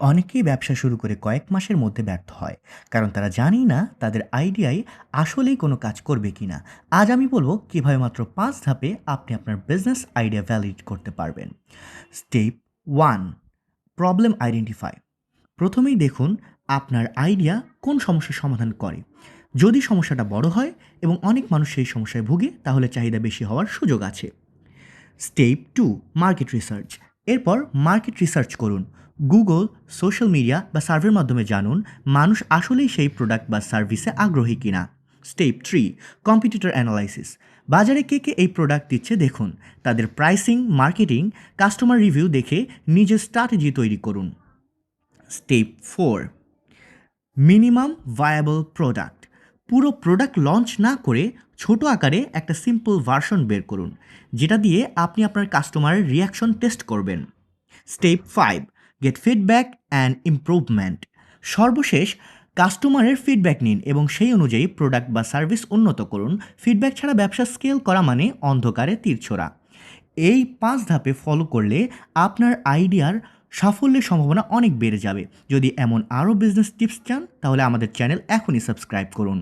অনেকেই ব্যবসা শুরু করে কয়েক মাসের মধ্যে ব্যর্থ হয়। কারণ তারা জানেই না তাদের আইডিয়াই আসলেই কোনো কাজ করবে কি না আজ আমি বলব কীভাবে মাত্র পাঁচ ধাপে আপনি আপনার বিজনেস আইডিয়া ভ্যালিড করতে পারবেন। স্টেপ ওয়ান প্রবলেম আইডেন্টিফাই প্রথমেই দেখুন আপনার আইডিয়া কোন সমস্যার সমাধান করে। যদি সমস্যাটা বড় হয় এবং অনেক মানুষ সেই সমস্যায় ভুগে, তাহলে চাহিদা বেশি হওয়ার সুযোগ আছে। স্টেপ টু মার্কেট রিসার্চ এরপর মার্কেট রিসার্চ করুন। গুগল সোশ্যাল মিডিয়া বা সার্ভের মাধ্যমে জানুন, মানুষ আসলেই সেই প্রোডাক্ট বা সার্ভিসে আগ্রহী কিনা। স্টেপ থ্রি কম্পিটিটর অ্যানালাইসিস বাজারে কে কে এই প্রোডাক্ট দিচ্ছে দেখুন। তাদের প্রাইসিং মার্কেটিং কাস্টমার রিভিউ দেখে নিজের স্ট্র্যাটেজি তৈরি করুন। Step four minimum viable product পুরো প্রোডাক্ট লঞ্চ না করে ছোট আকারে একটা সিম্পল ভার্সন বের করুন, যেটা দিয়ে আপনি আপনার কাস্টমারের রিয়াকশন টেস্ট করবেন। Step five get feedback and improvement সর্বশেষ কাস্টমারের ফিডব্যাক নিন এবং সেই অনুযায়ী প্রোডাক্ট বা সার্ভিস উন্নত করুন। ফিডব্যাক ছাড়া ব্যবসা স্কেল করা মানে অন্ধকারে তীরছোড়া এই পাঁচ ধাপে ফলো করলে আপনার আইডিয়ার সাফল্যের সম্ভাবনা অনেক বেড়ে যাবে। যদি এমন আরও বিজনেস টিপস চান, তাহলে আমাদের চ্যানেল এখনই সাবস্ক্রাইব করুন।